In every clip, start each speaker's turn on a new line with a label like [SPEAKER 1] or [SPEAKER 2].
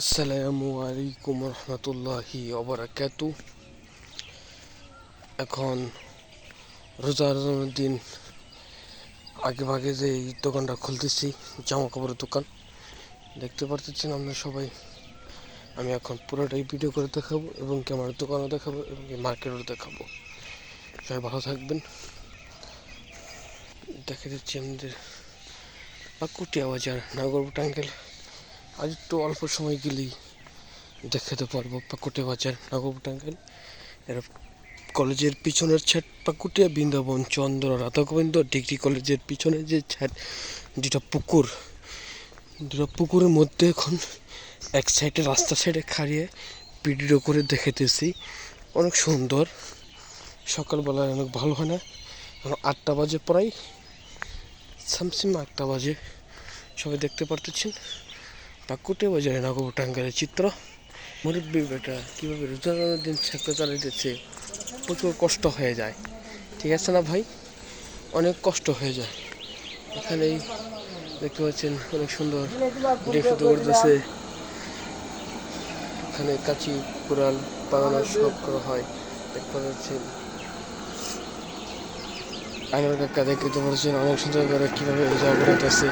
[SPEAKER 1] আসসালামু আলাইকুম রহমতুল্লাহি অবরাকাতু এখন রোজা রমজানের দিন আগে ভাগে যে এই দোকানটা খুলতেছি, জামা কাপড়ের দোকান। দেখতে পারতেছেন আপনারা সবাই। আমি এখন পুরোটাই ভিডিও করে দেখাবো এবং কি আমার দোকানও দেখাবো এবং মার্কেটও দেখাবো। সবাই ভালো থাকবেন। দেখা যাচ্ছে আমাদের পাকুটিয়া বাজার নাগর টাঙ্গেল আজ একটু অল্প সময় গেলেই দেখাতে পারব পাকুটে বাজার নাগর টাঙ্গেল এরা কলেজের পিছনের ছাদ পাকুটিয়া, বৃন্দাবন, চন্দ্র রাধা গোবিন্দ ডিগ্রি কলেজের পিছনে যে ছাদ, দুটা পুকুর। দুটা পুকুরের মধ্যে এখন এক সাইডে রাস্তা সাইডে খাড়িয়ে ভিডিও করে দেখাতেছি অনেক সুন্দর। সকালবেলায় অনেক ভালো হয় না। এখন আটটা বাজে প্রায়। সামসিম আটটা বাজে। সবাই দেখতে পারতেছেন? পাকুটে বাজারে নগর টাঙ্গালের চিত্র। মুরব্বী বেটা কীভাবে রোজার দিন সেক্টর চালাইতেছে প্রচুর কষ্ট হয়ে যায়। ঠিক আছে না ভাই? অনেক কষ্ট হয়ে যায়। এখানেই দেখতে পাচ্ছেন অনেক সুন্দর ডেফিতে করতেছে। এখানে কাচি, কুড়াল বানানো সব করা হয়। দেখতে পাচ্ছেন। আমার কাকা দেখতে পাচ্ছেন অনেক সুন্দর করে কীভাবে রোজা বেরোতেছে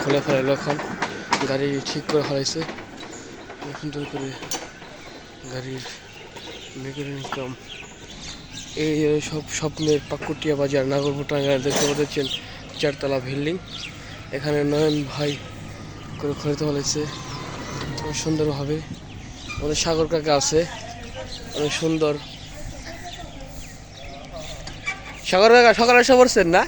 [SPEAKER 1] খুলে ফেলাইলো এখন গাড়ি ঠিক করে অনেক সুন্দর করে গাড়ির মেকানিজম এই সব স্বপ্নের পাকুটিয়া বাজার নাগরপুটাঙ্গা দেখতে পাচ্ছেন চারতলা বিল্ডিং। এখানে নয়ন ভাই করে খরিতে ফেলেছে অনেক সুন্দরভাবে আমাদের সাগর কাকা আছে, অনেক সুন্দর। সাগর কাকা সকালে এসে পড়ছেন না?